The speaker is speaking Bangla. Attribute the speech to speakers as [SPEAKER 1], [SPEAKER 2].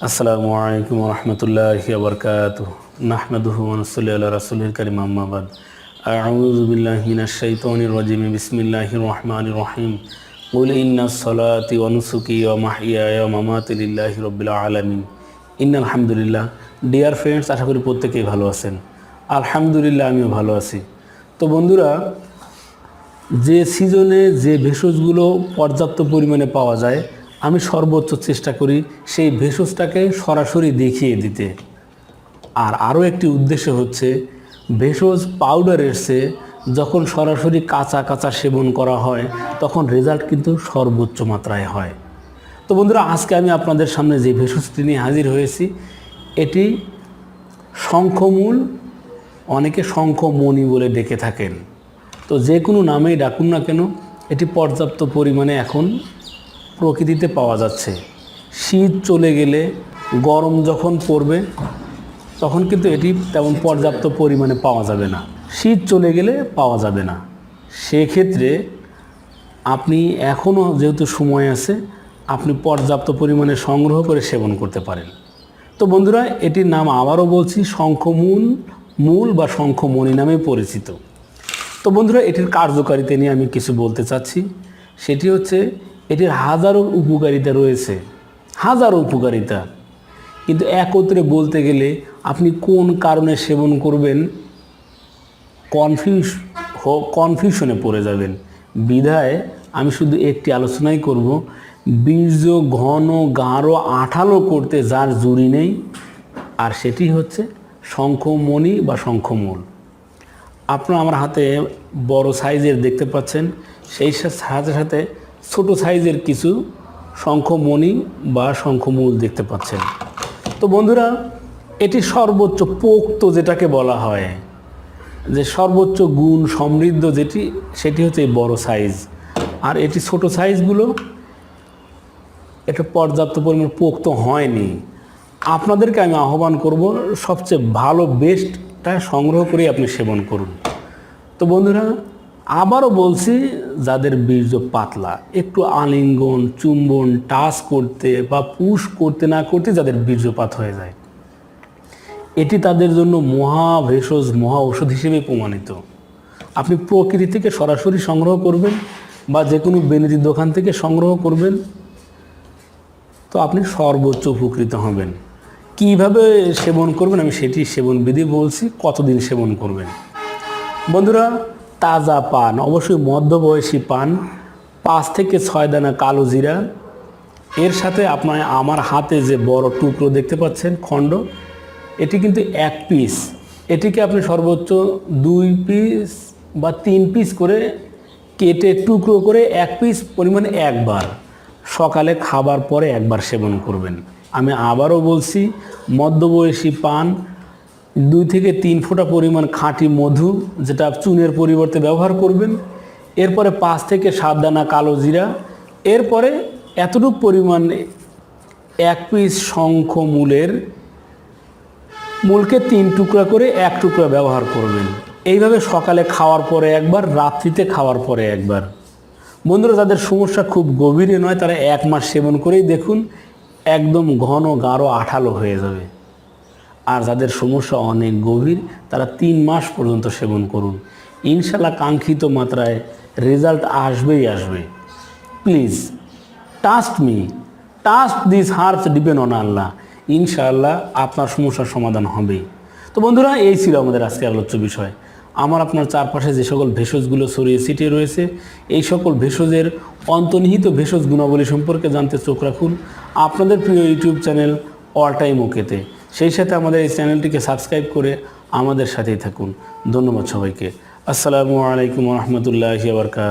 [SPEAKER 1] আসসালামু আলাইকুম রহমতুল্লাহি আবরকাত নাহমাদুহু ওয়ানসল্লি আলা রাসূলিল কারীম আম্মা বাদ আউযু বিল্লাহি মিনাশ শাইতানির রাজিম বিসমিল্লাহির রহমানির রহিম قل إن الصلاة ونسكي ومحياي ومماتي لله رب العالمين ইন আলহামদুলিল্লাহ ডিয়ার ফ্রেন্ডস আশা করি প্রত্যেকেই ভালো আছেন আলহামদুলিল্লাহ আমিও ভালো আছি তো বন্ধুরা যে সিজনে যে ভেষজগুলো পর্যাপ্ত পরিমাণে পাওয়া যায় আমি সর্বোচ্চ চেষ্টা করি সেই ভেষজটাকে সরাসরি দেখিয়ে দিতে। আর আরও একটি উদ্দেশ্য হচ্ছে, ভেষজ পাউডারের চেয়ে যখন সরাসরি কাঁচা কাঁচা সেবন করা হয়, তখন রেজাল্ট কিন্তু সর্বোচ্চ মাত্রায় হয়। তো বন্ধুরা, আজকে আমি আপনাদের সামনে যে ভেষজটি নিয়ে হাজির হয়েছি, এটি শঙ্খমূল, অনেকে শঙ্খমণি বলে ডেকে থাকেন। তো যে কোনো নামেই ডাকুন না কেন, এটি পর্যাপ্ত পরিমাণে এখন প্রকৃতিতে পাওয়া যাচ্ছে। শীত চলে গেলে, গরম যখন পড়বে, তখন কিন্তু এটি তেমন পর্যাপ্ত পরিমাণে পাওয়া যাবে না। শীত চলে গেলে পাওয়া যাবে না। সেক্ষেত্রে আপনি এখনও যেহেতু সময় আছে, আপনি পর্যাপ্ত পরিমাণে সংগ্রহ করে সেবন করতে পারেন। তো বন্ধুরা, এটির নাম আবারও বলছি, শঙ্খমূল, মূল বা শঙ্খমণি নামে পরিচিত। তো বন্ধুরা, এটির কার্যকারিতা নিয়ে আমি কিছু বলতে চাচ্ছি। সেটি হচ্ছে এটির হাজারো উপকারিতা রয়েছে, হাজারো উপকারিতা। কিন্তু একত্রে বলতে গেলে আপনি কোন কারণে সেবন করবেন? কনফিউজ কনফিউশনে পড়ে যাবেন। বিধায় আমি শুধু একটি আলোচনাই করব, বীর্য ঘন গাঢ় আঠালো করতে যার জুড়ি নেই, আর সেটি হচ্ছে শঙ্খমণি বা শঙ্খমূল। আপনারা আমার হাতে বড় সাইজের দেখতে পাচ্ছেন, সেই সাথে সাথে ছোট সাইজের কিছু শঙ্খমণি বা শঙ্খমূল দেখতে পাচ্ছেন। তো বন্ধুরা, এটি সর্বোচ্চ পোক্ত যেটাকে বলা হয়, যে সর্বোচ্চ গুণ সমৃদ্ধ যেটি, সেটি হচ্ছে এই বড় সাইজ। আর এটি ছোট সাইজগুলো এটা পর্যাপ্ত পরিমাণ পোক্ত হয়নি। আপনাদেরকে আমি আহ্বান করব, সবচেয়ে ভালো বেস্টটা সংগ্রহ করে আপনি সেবন করুন। তো বন্ধুরা, আবারও বলছি যাদের বীর্য পাতলা, একটু আলিঙ্গন, চুম্বন, টাচ করতে বা পুশ করতে না করতে যাদের বীর্যপাত হয়ে যায়। এটি তাদের জন্য মহা ভেষজ মহা ঔষধ হিসেবে প্রমাণিত। আপনি প্রকৃতি থেকে সরাসরি সংগ্রহ করবেন বা যে কোনো বেনেদির দোকান থেকে সংগ্রহ করবেন, তো আপনি সর্বোচ্চ উপকৃত হবেন। কীভাবে সেবন করবেন আমি সেটি সেবন বিধি বলছি, কতদিন সেবন করবেন। বন্ধুরা তাজা পান, অবশ্যই মধ্যবয়সী পান, পাঁচ থেকে ছয় দানা কালো জিরা। এর সাথে আপনার আমার হাতে যে বড় টুকরো দেখতে পাচ্ছেন, খণ্ড, এটি কিন্তু এক পিস এটিকে আপনি সর্বোচ্চ দুই পিস বা তিন পিস করে কেটে টুকরো করে এক পিস পরিমাণে একবার, সকালে খাবার পরে একবার সেবন করবেন। আমি আবারও বলছি, মধ্যবয়সী পান দুই থেকে তিন ফোঁটা পরিমাণ খাঁটি মধু, যেটা চুনের পরিবর্তে ব্যবহার করবেন। এরপরে পাঁচ থেকে সাত দানা কালো জিরা। এরপরে এতটুকু পরিমাণ এক পিস শঙ্খ মূলের মূলকে তিন টুকরা করে এক টুকরা ব্যবহার করবেন। এইভাবে সকালে খাওয়ার পরে একবার, রাত্রিতে খাওয়ার পরে একবার। বন্ধুরা, যাদের সমস্যা খুব গভীরে নয়, তারা এক মাস সেবন করেই দেখুন, একদম ঘন গাঢ় আঠালো হয়ে যাবে। আর যাদের সমস্যা অনেক গভীর, তারা তিন মাস পর্যন্ত সেবন করুন। ইনশাল্লাহ কাঙ্ক্ষিত মাত্রায় রেজাল্ট আসবেই আসবে। Please trust me trust this herbs depend on Allah. ইনশাআল্লাহ আপনার সমস্যার সমাধান হবেই। তো বন্ধুরা, এই ছিল আমাদের আজকে আলোচ্য বিষয়। আমার আপনার চারপাশে যে সকল ভেষজগুলো ছড়িয়ে ছিটিয়ে রয়েছে, এই সকল ভেষজের অন্তর্নিহিত ভেষজ গুণাবলী সম্পর্কে জানতে চোখ রাখুন। আপনাদের প্রিয় ইউটিউব চ্যানেল অল টাইম ওকেতে সেই সাথে আমাদের এই চ্যানেলটিকে সাবস্ক্রাইব করে আমাদের সাথেই থাকুন। ধন্যবাদ সবাইকে। আসসালামু আলাইকুম রহমতুল্লাহ আবরকাত